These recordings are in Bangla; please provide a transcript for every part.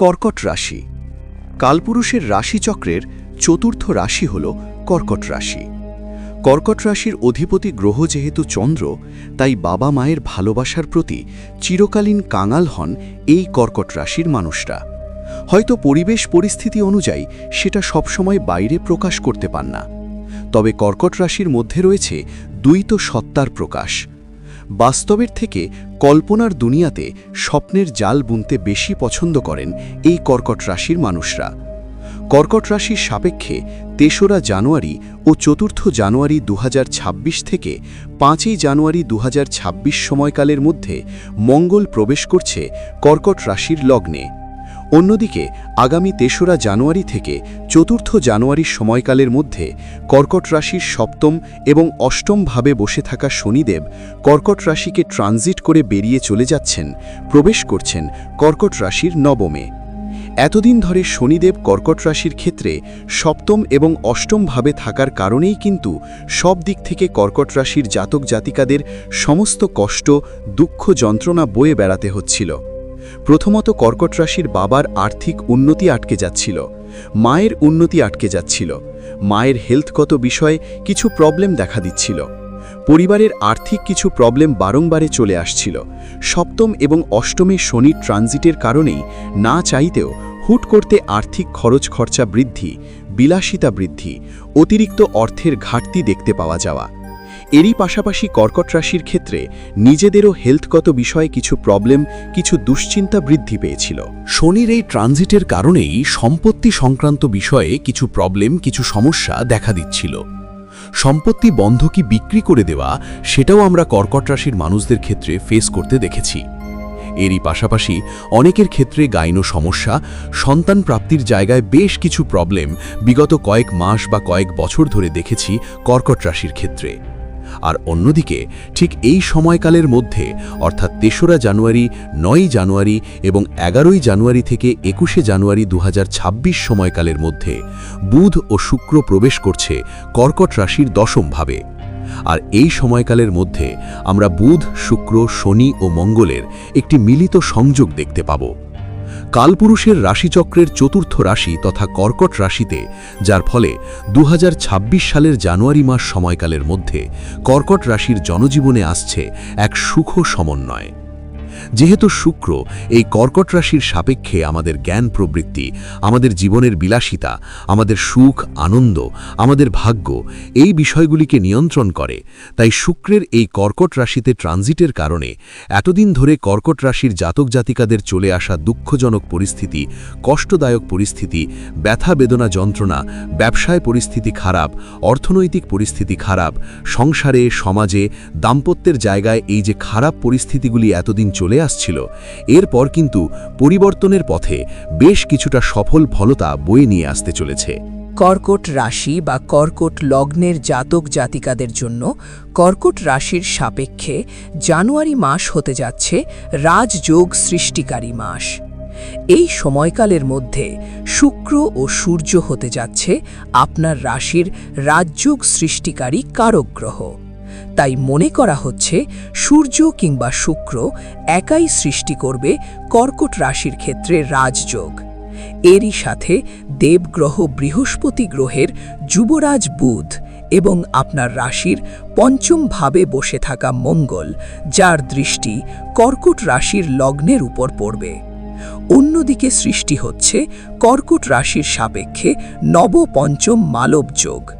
কর্কট রাশি। কালপুরুষের রাশিচক্রের চতুর্থ রাশি হল কর্কট রাশি। কর্কট রাশির অধিপতি গ্রহ যেহেতু চন্দ্র, তাই বাবা মায়ের ভালোবাসার প্রতি চিরকালীন কাঙাল হন এই কর্কট রাশির মানুষরা। হয়তো পরিবেশ পরিস্থিতি অনুযায়ী সেটা সবসময় বাইরে প্রকাশ করতে পান না। তবে কর্কট রাশির মধ্যে রয়েছে দ্বৈত সত্তার প্রকাশ। বাস্তবের থেকে কল্পনার দুনিয়াতে স্বপ্নের জাল বুনতে বেশি পছন্দ করেন এই কর্কট রাশির মানুষরা। কর্কট রাশির সাপেক্ষে তেসরা জানুয়ারি ও চতুর্থ জানুয়ারি দুহাজার ছাব্বিশ থেকে পাঁচই জানুয়ারি দুহাজার ছাব্বিশ সময়কালের মধ্যে মঙ্গল প্রবেশ করছে কর্কট রাশির লগ্নে। অন্যদিকে, আগামী তেসরা জানুয়ারি থেকে চতুর্থ জানুয়ারির সময়কালের মধ্যে কর্কট রাশির সপ্তম এবং অষ্টম ভাবে বসে থাকা শনিদেব কর্কট রাশিকে ট্রানজিট করে বেরিয়ে চলে যাচ্ছেন, প্রবেশ করছেন কর্কট রাশির নবমে। এতদিন ধরে শনিদেব কর্কট রাশির ক্ষেত্রে সপ্তম এবং অষ্টম ভাবে থাকার কারণেই কিন্তু সব দিক থেকে কর্কট রাশির জাতক জাতিকাদের সমস্ত কষ্ট, দুঃখ যন্ত্রণা বয়ে বেড়াতে হচ্ছিল। প্রথমত কর্কট রাশির বাবার আর্থিক উন্নতি আটকে যাচ্ছিল, মায়ের উন্নতি আটকে যাচ্ছিল, মায়ের হেলথগত বিষয়ে কিছু প্রবলেম দেখা দিচ্ছিল, পরিবারের আর্থিক কিছু প্রবলেম বারংবারে চলে আসছিল, সপ্তম এবং অষ্টমে শনির ট্রানজিটের কারণেই না চাইতেও হুট করতে আর্থিক খরচ খরচা বৃদ্ধি, বিলাসিতা বৃদ্ধি, অতিরিক্ত অর্থের ঘাটতি দেখতে পাওয়া যাওয়া এরই পাশাপাশি কর্কট রাশির ক্ষেত্রে নিজেদেরও হেলথগত বিষয়ে কিছু প্রবলেম কিছু দুশ্চিন্তা বৃদ্ধি পেয়েছিল। শনির এই ট্রানজিটের কারণেই সম্পত্তি সংক্রান্ত বিষয়ে কিছু প্রবলেম কিছু সমস্যা দেখা দিচ্ছিল। সম্পত্তি বন্ধকি বিক্রি করে দেওয়া, সেটাও আমরা কর্কট রাশির মানুষদের ক্ষেত্রে ফেস করতে দেখেছি। এরই পাশাপাশি অনেকের ক্ষেত্রে গাইন সমস্যা, সন্তান প্রাপ্তির জায়গায় বেশ কিছু প্রবলেম বিগত কয়েক মাস বা কয়েক বছর ধরে দেখেছি কর্কট রাশির ক্ষেত্রে। আর অন্যদিকে, ঠিক এই সময়কালের মধ্যে, অর্থাৎ তেসরা জানুয়ারি, নয়ই জানুয়ারি এবং এগারোই জানুয়ারি থেকে একুশে জানুয়ারি দু হাজার ছাব্বিশ সময়কালের মধ্যে, বুধ ও শুক্র প্রবেশ করছে কর্কট রাশির দশম ভাবে আর এই সময়কালের মধ্যে আমরা বুধ, শুক্র, শনি ও মঙ্গলের একটি মিলিত সংযোগ দেখতে পাব। কালপুরুষের রাশিচক্রের চতুর্থ রাশি তথা কর্কট রাশিতে, যার ফলে দু হাজার ছাব্বিশ সালের জানুয়ারি মাস সময়কালের মধ্যে কর্কট রাশির জনজীবনে আসছে এক সুখ সমন্বয়। যেহেতু শুক্র, এই কর্কট রাশির সাপেক্ষে আমাদের জ্ঞান প্রবৃত্তি, আমাদের জীবনের বিলাসিতা, আমাদের সুখ, আনন্দ, আমাদের ভাগ্য, এই বিষয়গুলিকে নিয়ন্ত্রণ করে। তাই শুক্রের এই কর্কট রাশিতে ট্রানজিটের কারণে এতদিন ধরে কর্কট রাশির জাতক জাতিকাদের চলে আসা দুঃখজনক পরিস্থিতি, কষ্টদায়ক পরিস্থিতি, ব্যথা বেদনা যন্ত্রণা, ব্যবসায় পরিস্থিতি খারাপ, অর্থনৈতিক পরিস্থিতি খারাপ, সংসারে, সমাজে, দাম্পত্যের জায়গায় এই যে খারাপ পরিস্থিতিগুলি এতদিন চলে আসছিল। এরপর কিন্তু পরিবর্তনের পথে বেশ কিছুটা সফল ফলতা বয়ে নিয়ে আসতে চলেছে। কর্কট রাশি বা কর্কট লগ্নের জাতক জাতিকাদের জন্য কর্কট রাশির সাপেক্ষে জানুয়ারি মাস হতে যাচ্ছে রাজযোগ সৃষ্টিকারী মাস। এই সময়কালের মধ্যে শুক্র ও সূর্য হতে যাচ্ছে আপনার রাশির রাজযোগ সৃষ্টিকারী কারক গ্রহ। তাই মনে করা হচ্ছে সূর্য কিংবা শুক্র একাই সৃষ্টি করবে কর্কট রাশির ক্ষেত্রে রাজযোগ। এরই সাথে দেবগ্রহ বৃহস্পতি গ্রহের যুবরাজ বুধ এবং আপনার রাশির পঞ্চম ভাবে বসে থাকা মঙ্গল, যার দৃষ্টি কর্কট রাশির লগ্নের উপর পড়বে। অন্যদিকে সৃষ্টি হচ্ছে কর্কট রাশির সাপেক্ষে নবপঞ্চম মালব যোগ।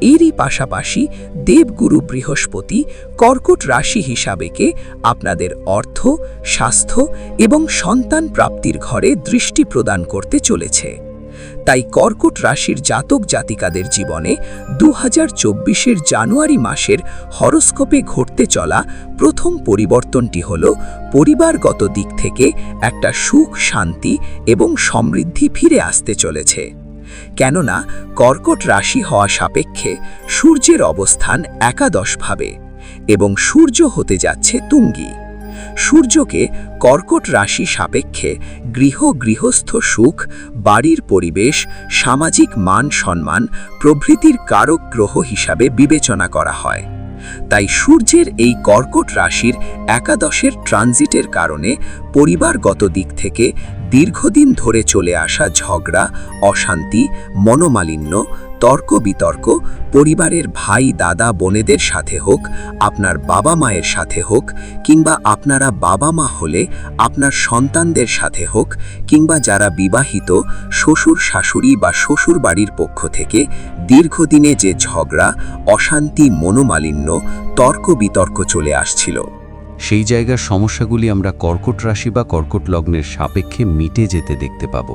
এরই পাশাপাশি দেবগুরু বৃহস্পতি কর্কট রাশি হিসাবেকে আপনাদের অর্থ, স্বাস্থ্য এবং সন্তান প্রাপ্তির ঘরে দৃষ্টি প্রদান করতে চলেছে। তাই কর্কট রাশির জাতক জাতিকাদের জীবনে দু হাজার জানুয়ারি মাসের হরস্কোপে ঘটতে চলা প্রথম পরিবর্তনটি হল পরিবারগত দিক থেকে একটা সুখ, শান্তি এবং সমৃদ্ধি ফিরে আসতে চলেছে। কেননা কর্কট রাশি হওয়া সাপেক্ষে সূর্যের অবস্থান একাদশভাবে এবং সূর্য হতে যাচ্ছে তুঙ্গি। সূর্যকে কর্কট রাশি সাপেক্ষে গৃহ, গৃহস্থ সুখ, বাড়ির পরিবেশ, সামাজিক মান সম্মান, প্রভৃতির কারক গ্রহ হিসাবে বিবেচনা করা হয়। তাই সূর্যের এই কর্কট রাশির একাদশের ট্রানজিটের কারণে পরিবারগত দিক থেকে দীর্ঘদিন ধরে চলে আসা ঝগড়া, অশান্তি, মনোমালিন্য তর্ক বিতর্ক পরিবারের ভাই, দাদা, বোনেদের সাথে হোক, আপনার বাবা মায়ের সাথে হোক, কিংবা আপনারা বাবা মা হলে আপনার সন্তানদের সাথে হোক, কিংবা যারা বিবাহিত, শ্বশুর, শাশুড়ি বা শ্বশুর বাড়ির পক্ষ থেকে দীর্ঘদিনে যে ঝগড়া, অশান্তি, মনোমালিন্য তর্ক বিতর্ক চলে আসছিল। সেই জায়গার সমস্যাগুলি আমরা কর্কট রাশি বা কর্কট লগ্নের সাপেক্ষে মিটে যেতে দেখতে পাব।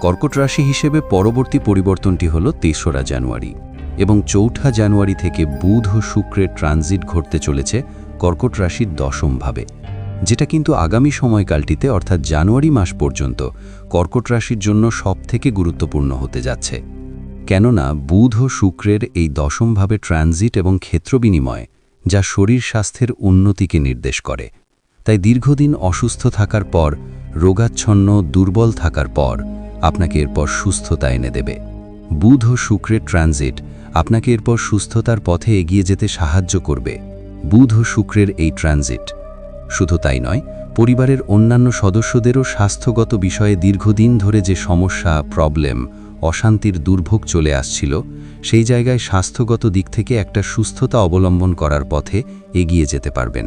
কর্কট রাশি হিসেবে পরবর্তী পরিবর্তনটি হল তেসরা জানুয়ারি এবং চৌঠা জানুয়ারি থেকে বুধ ও শুক্রের ট্রানজিট ঘটতে চলেছে কর্কট রাশির দশম ভাবে যেটা কিন্তু আগামী সময়কালটিতে অর্থাৎ জানুয়ারি মাস পর্যন্ত কর্কট রাশির জন্য সবথেকে গুরুত্বপূর্ণ হতে যাচ্ছে। কেননা, বুধ ও শুক্রের এই দশমভাবে ট্রানজিট এবং ক্ষেত্র বিনিময় যা শরীর স্বাস্থ্যের উন্নতিকে নির্দেশ করে। তাই দীর্ঘদিন অসুস্থ থাকার পর, রোগাচ্ছন্ন, দুর্বল থাকার পর, আপনাকে এরপর সুস্থতা এনে দেবে। বুধ ও শুক্রের ট্রানজিট আপনাকে এরপর সুস্থতার পথে এগিয়ে যেতে সাহায্য করবে। বুধ ও শুক্রের এই ট্রানজিট। শুধু তাই নয়, পরিবারের অন্যান্য সদস্যদেরও স্বাস্থ্যগত বিষয়ে দীর্ঘদিন ধরে যে সমস্যা, প্রবলেম অশান্তির দুর্ভোগ চলে আসছিল, সেই জায়গায় স্বাস্থ্যগত দিক থেকে একটা সুস্থতা অবলম্বন করার পথে এগিয়ে যেতে পারবেন।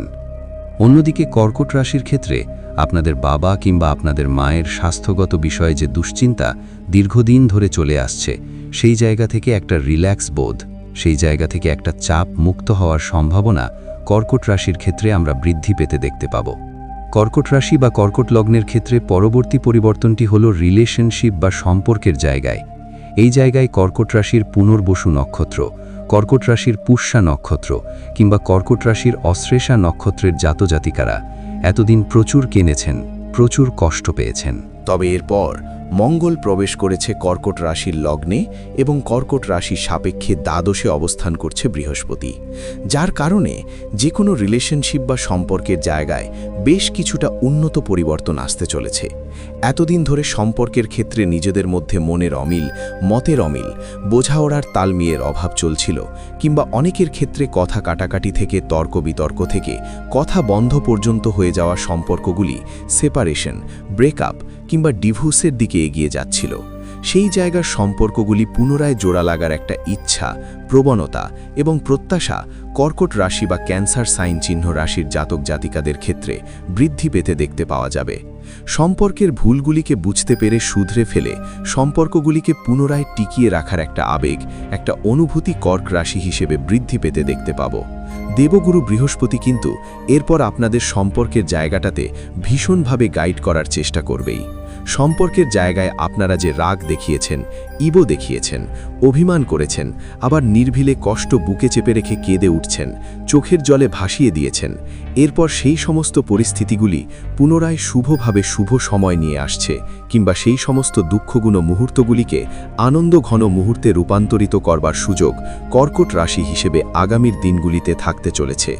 অন্যদিকে কর্কট রাশির ক্ষেত্রে আপনাদের বাবা কিংবা আপনাদের মায়ের স্বাস্থ্যগত বিষয়ে যে দুশ্চিন্তা দীর্ঘদিন ধরে চলে আসছে, সেই জায়গা থেকে একটা রিল্যাক্স বোধ, সেই জায়গা থেকে একটা চাপ মুক্ত হওয়ার সম্ভাবনা কর্কট রাশির ক্ষেত্রে আমরা বৃদ্ধি পেতে দেখতে পাব। কর্কট রাশি বা কর্কট লগ্নের ক্ষেত্রে পরবর্তী পরিবর্তনটি হল রিলেশনশিপ বা সম্পর্কের জায়গায়। এই জায়গায় কর্কট রাশির পুনর্বসু নক্ষত্র, কর্কট রাশির পুষ্যা নক্ষত্র কিংবা কর্কট রাশির অশ্রেষা নক্ষত্রের জাতজাতিকারা এতদিন প্রচুর কেনেছেন, প্রচুর কষ্ট পেয়েছেন। তবে এরপর মঙ্গল প্রবেশ করেছে কর্কট রাশির লগ্নে এবং কর্কট রাশির সাপেক্ষে দ্বাদশে অবস্থান করছে বৃহস্পতি, যার কারণে যে কোনো রিলেশনশিপ বা সম্পর্কের জায়গায় বেশ কিছুটা উন্নত পরিবর্তন আসতে চলেছে। এতদিন ধরে সম্পর্কের ক্ষেত্রে নিজেদের মধ্যে মনের অমিল, মতের অমিল বোঝাওড়ার তালমিয়ের অভাব চলছিল, কিংবা অনেকের ক্ষেত্রে কথা কাটাকাটি থেকে তর্ক বিতর্ক থেকে, কথা বন্ধ পর্যন্ত হয়ে যাওয়া সম্পর্কগুলি সেপারেশন ব্রেকআপ কিংবা ডিভোর্সের দিকে এগিয়ে যাচ্ছিল। সেই জায়গার সম্পর্কগুলি পুনরায় জোড়া লাগার একটা ইচ্ছা, প্রবণতা এবং প্রত্যাশা কর্কট রাশি বা ক্যান্সার সাইন চিহ্ন রাশির জাতক জাতিকাদের ক্ষেত্রে বৃদ্ধি পেতে দেখতে পাওয়া যাবে। সম্পর্কের ভুলগুলিকে বুঝতে পেরে শুধরে ফেলে সম্পর্কগুলিকে পুনরায় টিকিয়ে রাখার একটা আবেগ, একটা অনুভূতি কর্ক রাশি হিসেবে বৃদ্ধি পেতে দেখতে পাব। দেবগুরু বৃহস্পতি কিন্তু এরপর আপনাদের সম্পর্কের জায়গাটাতে ভীষণভাবে গাইড করার চেষ্টা করবেই। সম্পর্কের জায়গায় আপনারা যে রাগ দেখিয়েছেন, ইবো দেখিয়েছেন, অভিমান করেছেন, আবার নির্ভিলে কষ্ট বুকে চেপে রেখে কেঁদে উঠছেন, চোখের জলে ভাসিয়ে দিয়েছেন, এরপর সেই সমস্ত পরিস্থিতিগুলি পুনরায় শুভভাবে শুভ সময় নিয়ে আসছে, কিংবা সেই সমস্ত দুঃখগুণ মুহূর্তগুলিকে আনন্দ ঘন মুহূর্তে রূপান্তরিত করবার সুযোগ কর্কট রাশি হিসেবে আগামীর দিনগুলিতে থাকতে চলেছে।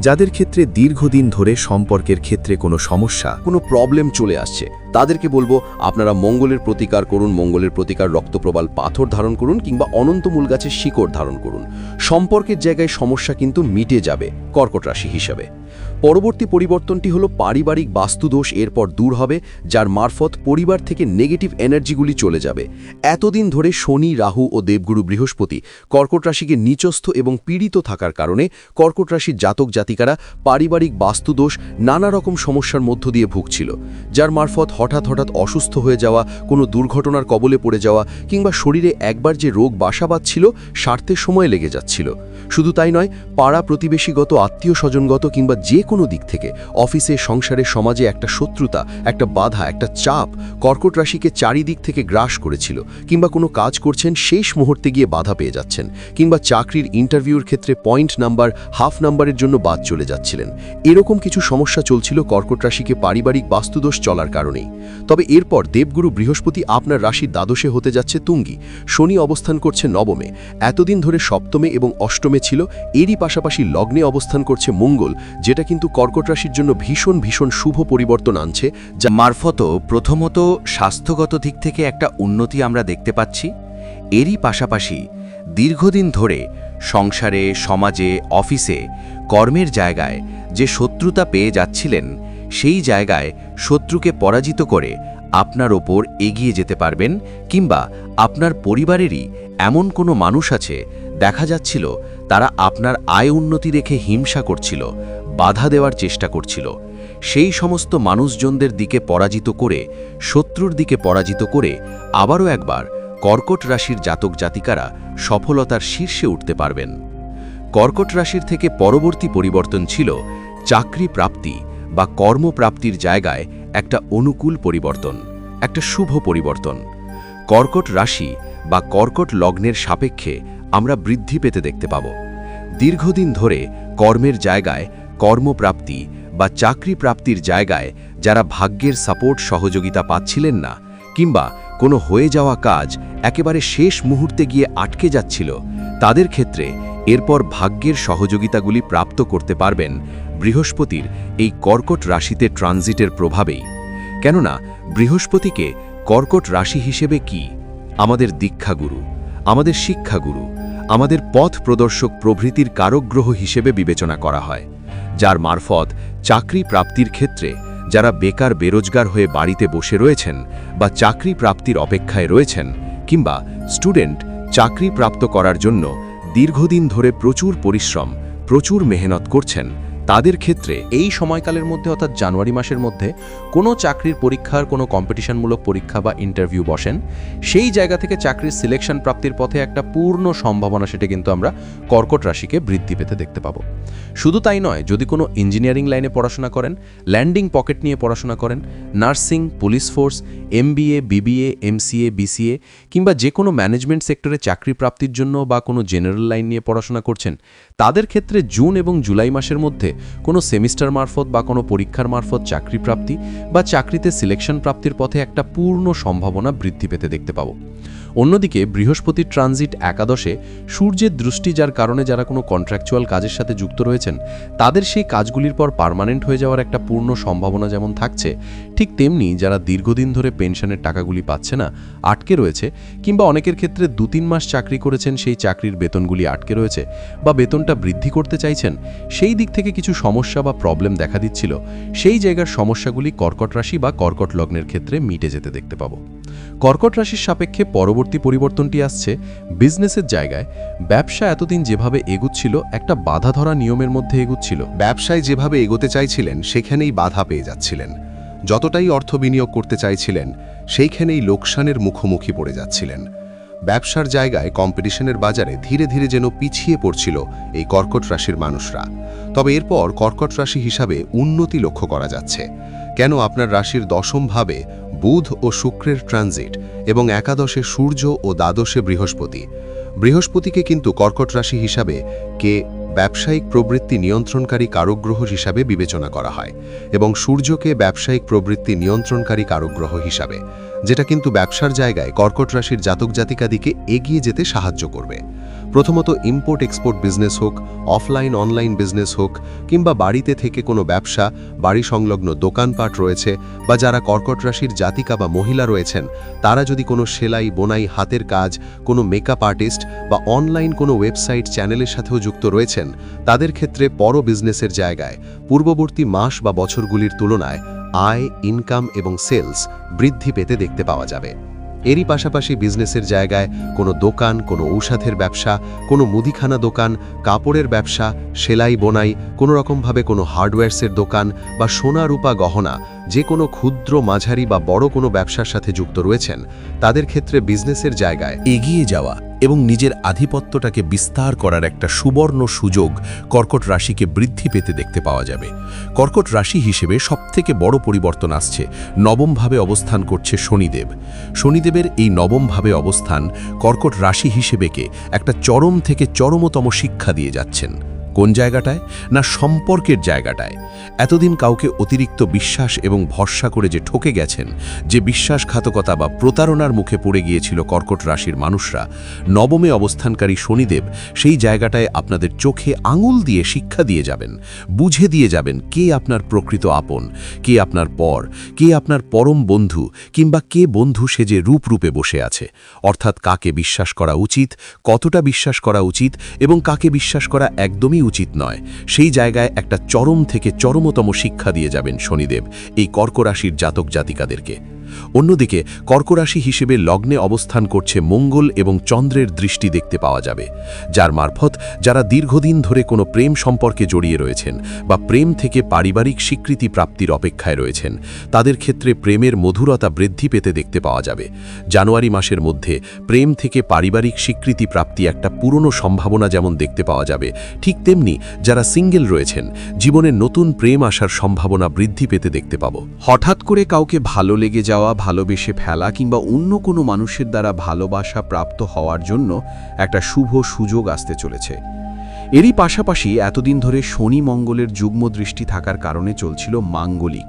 যাদের ক্ষেত্রে দীর্ঘদিন ধরে সম্পর্কের ক্ষেত্রে কোনো সমস্যা, কোনো প্রবলেম চলে আসছে, তাদেরকে বলব আপনারা মঙ্গলের প্রতিকার করুন, মঙ্গলের প্রতিকার রক্তপ্রবাল পাথর ধারণ করুন কিংবা অনন্তমূল গাছের শিকড় ধারণ করুন। সম্পর্কের জায়গায় সমস্যা কিন্তু মিটে যাবে, কর্কট রাশি হিসাবে। পরবর্তী পরিবর্তনটি হলো পারিবারিক বাস্তুদোষ এরপর দূর হবে, যার মারফত পরিবার থেকে নেগেটিভ এনার্জিগুলি চলে যাবে। এতদিন ধরে শনি, রাহু ও দেবগুরু বৃহস্পতি কর্কট রাশিকে নিচস্থ এবং পীড়িত থাকার কারণে কর্কট রাশির জাতক জাতিকারা পারিবারিক বাস্তুদোষ নানা রকম সমস্যার মধ্য দিয়ে ভুগছিল, যার মারফত হঠাৎ হঠাৎ অসুস্থ হয়ে যাওয়া, কোনো দুর্ঘটনার কবলে পড়ে যাওয়া কিংবা শরীরে একবার যে রোগ বাসা বাঁধছিল, স্বার্থের সময় লেগে যাচ্ছিল। শুধু তাই নয়, পাড়া প্রতিবেশীগত, আত্মীয় স্বজনগত কিংবা যে কোনো দিক থেকে অফিসে, সংসারে, সমাজে একটা শত্রুতা, একটা বাধা, একটা চাপ কর্কট রাশিকে চারিদিক থেকে গ্রাস করেছিল কিংবা কোনো কাজ করছেন, শেষ মুহূর্তে গিয়ে বাধা পেয়ে যাচ্ছেন কিংবা চাকরির ইন্টারভিউর ক্ষেত্রে পয়েন্ট নাম্বার হাফ নাম্বারের জন্য বাদ চলে যাচ্ছিলেন। এরকম কিছু সমস্যা চলছিল কর্কট রাশিকে পারিবারিক বাস্তুদোষ চলার কারণেই। তবে এরপর দেবগুরু বৃহস্পতি আপনার রাশির দ্বাদশে হতে যাচ্ছে তুঙ্গি। শনি অবস্থান করছে নবমে। এতদিন ধরে সপ্তমে এবং অষ্টমে ছিল, এরই পাশাপাশি লগ্নে অবস্থান করছে মঙ্গল, যেটা কিন্তু কর্কট রাশির জন্য ভীষণ ভীষণ শুভ পরিবর্তন আনছে, যা মারফত প্রথমত স্বাস্থ্যগত দিক থেকে একটা উন্নতি আমরা দেখতে পাচ্ছি। এরই পাশাপাশি দীর্ঘদিন ধরে সংসারে, সমাজে, অফিসে, কর্মের জায়গায় যে শত্রুতা পেয়ে যাচ্ছিলেন, সেই জায়গায় শত্রুকে পরাজিত করে আপনার ওপর এগিয়ে যেতে পারবেন কিংবা আপনার পরিবারেরই এমন কোনো মানুষ আছে, দেখা যাচ্ছিল তারা আপনার আয় উন্নতি রেখে হিংসা করছিল, বাধা দেওয়ার চেষ্টা করছিল। সেই সমস্ত মানুষজনদের দিকে পরাজিত করে, শত্রুর দিকে পরাজিত করে আবারও একবার কর্কট রাশির জাতক জাতিকারা সফলতার শীর্ষে উঠতে পারবেন। কর্কট রাশির থেকে পরবর্তী পরিবর্তন ছিল চাকরি প্রাপ্তি বা কর্মপ্রাপ্তির জায়গায় একটা অনুকূল পরিবর্তন, একটা শুভ পরিবর্তন। কর্কট রাশি বা কর্কট লগ্নের সাপেক্ষে আমরা বৃদ্ধি পেতে দেখতে পাব। দীর্ঘদিন ধরে কর্মের জায়গায় কর্মপ্রাপ্তি বা চাকরি প্রাপ্তির জায়গায় যারা ভাগ্যের সাপোর্ট সহযোগিতা পাচ্ছিলেন না কিংবা কোনো হয়ে যাওয়া কাজ একেবারে শেষ মুহূর্তে গিয়ে আটকে যাচ্ছিল, তাদের ক্ষেত্রে এরপর ভাগ্যের সহযোগিতাগুলি প্রাপ্ত করতে পারবেন বৃহস্পতির এই কর্কট রাশিতে ট্রানজিটের প্রভাবেই। কেননা বৃহস্পতিকে কর্কট রাশি হিসেবে কি? আমাদের দীক্ষাগুরু, আমাদের শিক্ষাগুরু আমাদের পথ প্রদর্শক প্রভৃতির কারকগ্রহ হিসেবে বিবেচনা করা হয়, যার মারফত চাকরি প্রাপ্তির ক্ষেত্রে যারা বেকার বেরোজগার হয়ে বাড়িতে বসে রয়েছেন বা চাকরি প্রাপ্তির অপেক্ষায় রয়েছেন কিংবা স্টুডেন্ট চাকরি প্রাপ্ত করার জন্য দীর্ঘদিন ধরে প্রচুর পরিশ্রম, প্রচুর মেহনত করছেন তাদের ক্ষেত্রে এই সময়কালের মধ্যে, অর্থাৎ জানুয়ারি মাসের মধ্যে, কোনো চাকরির পরীক্ষার, কোনো কম্পিটিশনমূলক পরীক্ষা বা ইন্টারভিউ বসেন। সেই জায়গা থেকে চাকরির সিলেকশন প্রাপ্তির পথে একটা পূর্ণ সম্ভাবনা সেটা কিন্তু আমরা কর্কট রাশিকে বৃদ্ধি পেতে দেখতে পাবো। শুধু তাই নয়, যদি কোনো ইঞ্জিনিয়ারিং লাইনে পড়াশোনা করেন ল্যান্ডিং পকেট নিয়ে পড়াশোনা করেন nursing police force MBA BBA MCA BCA কিংবা যে কোনো ম্যানেজমেন্ট সেক্টরে চাকরি প্রাপ্তির জন্য বা কোনো জেনারেল লাইন নিয়ে পড়াশোনা করছেন, তাদের ক্ষেত্রে জুন এবং জুলাই মাসের মধ্যে কোনো সেমিস্টার মারফত বা কোনো পরীক্ষার মারফত চাকরি প্রাপ্তি বা চাকরিতে সিলেকশন প্রাপ্তির পথে একটা পূর্ণ সম্ভাবনা বৃদ্ধি পেতে দেখতে পাবো। অন্যদিকে বৃহস্পতির ট্রানজিট একাদশে সূর্যের দৃষ্টি যার কারণে যারা কোনো কন্ট্রাকচুয়াল কাজের সাথে যুক্ত রয়েছেন, তাদের সেই কাজগুলির পর পার্মানেন্ট হয়ে যাওয়ার একটা পূর্ণ সম্ভাবনা যেমন থাকছে, ঠিক তেমনি যারা দীর্ঘদিন ধরে পেনশনের টাকাগুলি পাচ্ছে না, আটকে রয়েছে, কিংবা অনেকের ক্ষেত্রে দু তিন মাস চাকরি করেছেন, সেই চাকরির বেতনগুলি আটকে রয়েছে, বা বেতনটা বৃদ্ধি করতে চাইছেন, সেই দিক থেকে কিছু সমস্যা বা প্রবলেম দেখা দিচ্ছিল। সেই জায়গার সমস্যাগুলি কর্কট রাশি বা কর্কট লগ্নের ক্ষেত্রে মিটে যেতে দেখতে পাবো। কর্কট রাশির সাপেক্ষে পরবর্তী পরিবর্তনটি আসছে। বিজনেসের জায়গায় ব্যবসা এতদিন যেভাবে এগুচ্ছিল, একটা বাধা ধরা নিয়মের মধ্যে এগুচ্ছিল। ব্যবসায় যেভাবে এগোতে চাইছিলেন, সেখানেই বাধা পেয়ে যাচ্ছিলেন। যতটাই অর্থ বিনিয়োগ করতে চাইছিলেন, সেইখানেই লোকসানের মুখোমুখি পড়ে যাচ্ছিলেন। ব্যবসার জায়গায় কম্পিটিশনের বাজারে ধীরে ধীরে যেন পিছিয়ে পড়ছিল এই কর্কট রাশির মানুষরা। তবে এরপর কর্কট রাশি হিসাবে উন্নতি লক্ষ্য করা যাচ্ছে। কেন আপনার রাশির দশম ভাবে বুধ ও শুক্রের ট্রানজিট এবং একাদশে সূর্য ও দ্বাদশে বৃহস্পতি? বৃহস্পতিকে কিন্তু কর্কট রাশি হিসাবে কে ব্যবসায়িক প্রবৃত্তি নিয়ন্ত্রণকারী কারকগ্রহ হিসাবে বিবেচনা করা হয় এবং সূর্যকে ব্যবসায়িক প্রবৃত্তি নিয়ন্ত্রণকারী কারকগ্রহ হিসাবে, যেটা কিন্তু ব্যবসার জায়গায় কর্কট রাশির জাতক জাতিকাদিকে এগিয়ে যেতে সাহায্য করবে। প্রথমত ইম্পোর্ট এক্সপোর্ট বিজনেস হোক অফলাইন অনলাইন বিজনেস হোক, কিংবা বাড়িতে থেকে কোনো ব্যবসা, বাড়ি সংলগ্ন দোকানপাট রয়েছে, বা যারা কর্কট রাশির জাতিকা বা মহিলা রয়েছেন, তারা যদি কোনো সেলাই, বোনাই, হাতের কাজ, কোনো মেকআপ আর্টিস্ট বা অনলাইন কোনো ওয়েবসাইট চ্যানেলের সাথেও যুক্ত রয়েছেন, তাদের ক্ষেত্রে পর বিজনেসের জায়গায়, পূর্ববর্তী মাস বা বছরগুলির তুলনায় আয় ইনকাম এবং সেলস বৃদ্ধি পেতে দেখতে পাওয়া যাবে। এরই পাশাপাশি বিজনেসের জায়গায় কোনো দোকান, কোনো ঔষধের ব্যবসা, কোনো মুদিখানা দোকান, কাপড়ের ব্যবসা, সেলাই, বোনাই কোনোরকমভাবে কোনো হার্ডওয়্যারসের দোকান বা সোনা রূপা গহনা যে কোনো ক্ষুদ্র মাঝারি বা বড় কোনো ব্যবসার সাথে যুক্ত রয়েছেন, তাদের ক্ষেত্রে বিজনেসের জায়গায় এগিয়ে যাওয়া এবং নিজের আধিপত্যটাকে বিস্তার করার একটা সুবর্ণ সুযোগ কর্কট রাশিকে বৃদ্ধি পেতে দেখতে পাওয়া যাবে। কর্কট রাশি হিসেবে সবথেকে বড় পরিবর্তন আসছে, নবমভাবে অবস্থান করছে শনিদেব। শনিদেবের এই নবমভাবে অবস্থান কর্কট রাশি হিসেবেকে একটা চরম থেকে চরমতম শিক্ষা দিয়ে যাচ্ছেন। কোন জায়গাটায় না সম্পর্কের জায়গাটায়? এতদিন কাউকে অতিরিক্ত বিশ্বাস এবং ভরসা করে যে ঠকে গেছেন, যে বিশ্বাসঘাতকতা বা প্রতারণার মুখে পড়ে গিয়েছিল কর্কট রাশির মানুষরা, নবমে অবস্থানকারী শনিদেব সেই জায়গাটায় আপনাদের চোখে আঙুল দিয়ে শিক্ষা দিয়ে যাবেন, বুঝে দিয়ে যাবেন কে আপনার প্রকৃত আপন, কে আপনার পর, কে আপনার পরম বন্ধু কিংবা কে বন্ধু সে যে রূপরূপে বসে আছে। অর্থাৎ কাকে বিশ্বাস করা উচিত, কতটা বিশ্বাস করা উচিত এবং কাকে বিশ্বাস করা একদমই উচিত নয়। সেই জায়গায় একটা চরম থেকে চরমতম শিক্ষা দিয়ে যাবেন শনিদেব, এই কর্করাশির জাতক জাতিকাদেরকে অন্যদিকে, কর্করাশি হিসেবে লগ্নে অবস্থান করছে মঙ্গল এবং চন্দ্রের দৃষ্টি দেখতে পাওয়া যাবে, যার মারফত যারা দীর্ঘদিন ধরে কোনো প্রেম সম্পর্কে জড়িয়ে রয়েছেন বা প্রেম থেকে পারিবারিক স্বীকৃতি প্রাপ্তির অপেক্ষায় রয়েছেন, তাদের ক্ষেত্রে প্রেমের মধুরতা বৃদ্ধি পেতে দেখতে পাওয়া যাবে। জানুয়ারি মাসের মধ্যে প্রেম থেকে পারিবারিক স্বীকৃতি প্রাপ্তি একটা পুরনো সম্ভাবনা যেমন দেখতে পাওয়া যাবে, ঠিক তেমনি যারা সিঙ্গেল রয়েছেন, জীবনে নতুন প্রেম আসার সম্ভাবনা বৃদ্ধি পেতে দেখতে পাব। হঠাৎ করে কাউকে ভালো লেগে যাওয়া ভালোবেসে ফেলা কিংবা অন্য কোনো মানুষের দ্বারা ভালোবাসা প্রাপ্ত হওয়ার জন্য একটা শুভ সুযোগ আসতে চলেছে। এরই পাশাপাশি এতদিন ধরে শনি মঙ্গলের যুগ্ম দৃষ্টি থাকার কারণে চলছিল মাঙ্গলিক,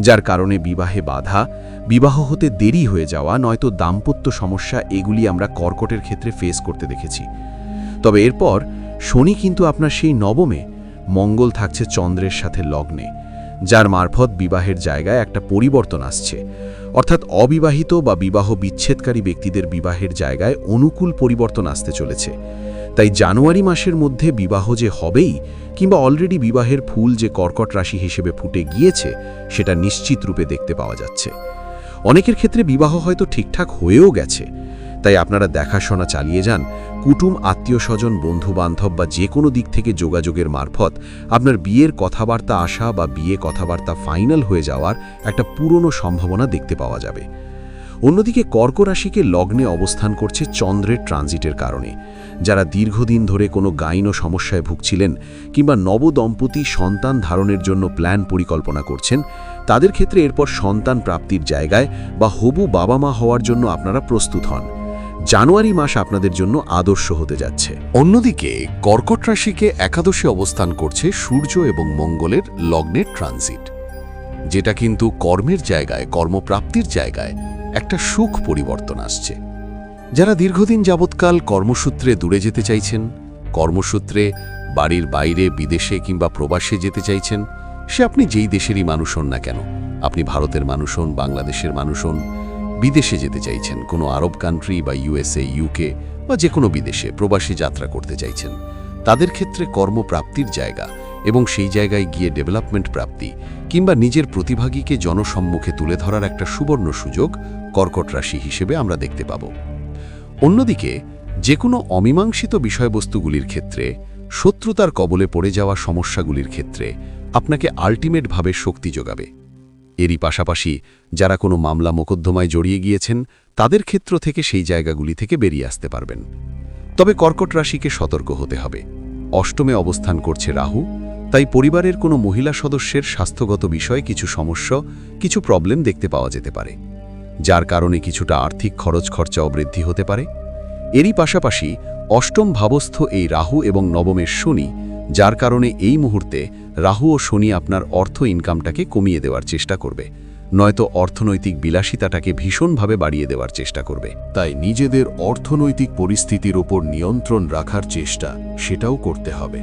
যার কারণে বিবাহে বাধা, বিবাহ হতে দেরি হয়ে যাওয়া, নয়তো দাম্পত্য সমস্যা এগুলি আমরা কর্কটের ক্ষেত্রে ফেস করতে দেখেছি। তবে এরপর শনি কিন্তু আপনার সেই নবমে, মঙ্গল থাকছে চন্দ্রের সাথে লগ্নে, যার মারফত বিবাহের জায়গায় একটা পরিবর্তন আসছে। অর্থাৎ অবিবাহিত বা বিবাহ বিচ্ছেদকারী ব্যক্তিদের বিবাহের জায়গায় অনুকূল পরিবর্তন আসতে চলেছে। তাই জানুয়ারি মাসের মধ্যে বিবাহ যে হবেই কিংবা অলরেডি বিবাহের ফুল যে কর্কট রাশি হিসেবে ফুটে গিয়েছে, সেটা নিশ্চিত রূপে দেখতে পাওয়া যাচ্ছে। অনেকের ক্ষেত্রে বিবাহ হয়তো ঠিকঠাক হয়েও গেছে। তাই আপনারা দেখাশোনা চালিয়ে যান, কুটুম আত্মীয় স্বজন বন্ধু বান্ধব বা যে কোনো দিক থেকে যোগাযোগের মারফত আপনার বিয়ের কথাবার্তা আসা বা বিয়ে কথাবার্তা ফাইনাল হয়ে যাওয়ার একটা পুরনো সম্ভাবনা দেখতে পাওয়া যাবে। অন্যদিকে কর্ক রাশিকে লগ্নে অবস্থান করছে চন্দ্রের ট্রানজিটের কারণে। যারা দীর্ঘদিন ধরে কোনো গাইন ও সমস্যায় ভুগছিলেন কিংবা নবদম্পতি সন্তান ধারণের জন্য প্ল্যান পরিকল্পনা করছেন, তাদের ক্ষেত্রে এরপর সন্তান প্রাপ্তির জায়গায় বা হবু বাবা মা হওয়ার জন্য আপনারা প্রস্তুত হন। জানুয়ারি মাস আপনাদের জন্য আদর্শ হতে যাচ্ছে। অন্যদিকে, কর্কট রাশিকে একাদশে অবস্থান করছে সূর্য এবং মঙ্গলের লগ্নের ট্রানজিট। যেটা কিন্তু কর্মের জায়গায়, কর্মপ্রাপ্তির জায়গায় একটা সুখ পরিবর্তন আসছে। যারা দীর্ঘদিন যাবৎকাল কর্মসূত্রে দূরে যেতে চাইছেন, কর্মসূত্রে বাড়ির বাইরে, বিদেশে কিংবা প্রবাসে যেতে চাইছেন, সে আপনি যেই দেশেরই মানুষ হন না কেন, আপনি ভারতের মানুষ হন, বাংলাদেশের মানুষ হন বিদেশে যেতে চাইছেন, কোনো আরব কান্ট্রি বা ইউএসএ ইউকে বা যে কোনো বিদেশে প্রবাসী যাত্রা করতে চাইছেন। তাদের ক্ষেত্রে কর্মপ্রাপ্তির জায়গা এবং সেই জায়গায় গিয়ে ডেভেলপমেন্ট প্রাপ্তি কিংবা নিজের প্রতিভাগীকে জনসম্মুখে তুলে ধরার একটা সুবর্ণ সুযোগ কর্কট রাশি হিসেবে আমরা দেখতে পাব। অন্যদিকে, যে কোনো অমীমাংসিত বিষয়বস্তুগুলির ক্ষেত্রে, শত্রুতার কবলে পড়ে যাওয়া সমস্যাগুলির ক্ষেত্রে আপনাকে আলটিমেটভাবে শক্তি যোগাবে। এরই পাশাপাশি যারা কোনো মামলা মোকদ্দমায় জড়িয়ে গিয়েছেন, তাদের ক্ষেত্র থেকে সেই জায়গাগুলি থেকে বেরিয়ে আসতে পারবেন। তবে কর্কট রাশিকে সতর্ক হতে হবে। অষ্টমে অবস্থান করছে রাহু, তাই পরিবারের কোনো মহিলা সদস্যের স্বাস্থ্যগত বিষয়ে কিছু সমস্যা, কিছু প্রবলেম দেখতে পাওয়া যেতে পারে, যার কারণে কিছুটা আর্থিক খরচ খরচাও বৃদ্ধি হতে পারে। এরই পাশাপাশি অষ্টম ভাবস্থ এই রাহু এবং নবমের শনি, যার কারণে এই মুহূর্তে রাহু ও শনি আপনার অর্থ ইনকামটাকে কমিয়ে দেওয়ার চেষ্টা করবে। নয়তো অর্থনৈতিক বিলাসিতাটাকে ভীষণভাবে বাড়িয়ে দেওয়ার চেষ্টা করবে। তাই নিজেদের অর্থনৈতিক পরিস্থিতির ওপর নিয়ন্ত্রণ রাখার চেষ্টা সেটাও করতে হবে।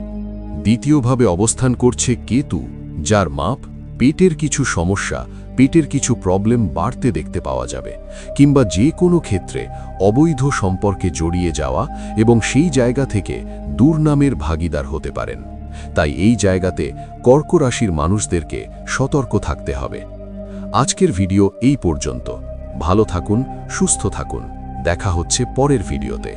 দ্বিতীয়ভাবে অবস্থান করছে কেতু, যার মাপ পেটের কিছু সমস্যা, পেটের কিছু প্রবলেম বাড়তে দেখতে পাওয়া যাবে, কিংবা যে কোনো ক্ষেত্রে অবৈধ সম্পর্কে জড়িয়ে যাওয়া এবং সেই জায়গা থেকে দুর্নামের ভাগিদার হতে পারেন। তাই এই জায়গাতে কর্ক রাশির মানুষদেরকে সতর্ক থাকতে হবে। আজকের ভিডিও এই পর্যন্ত। ভালো থাকুন, সুস্থ থাকুন। দেখা হচ্ছে পরের ভিডিওতে।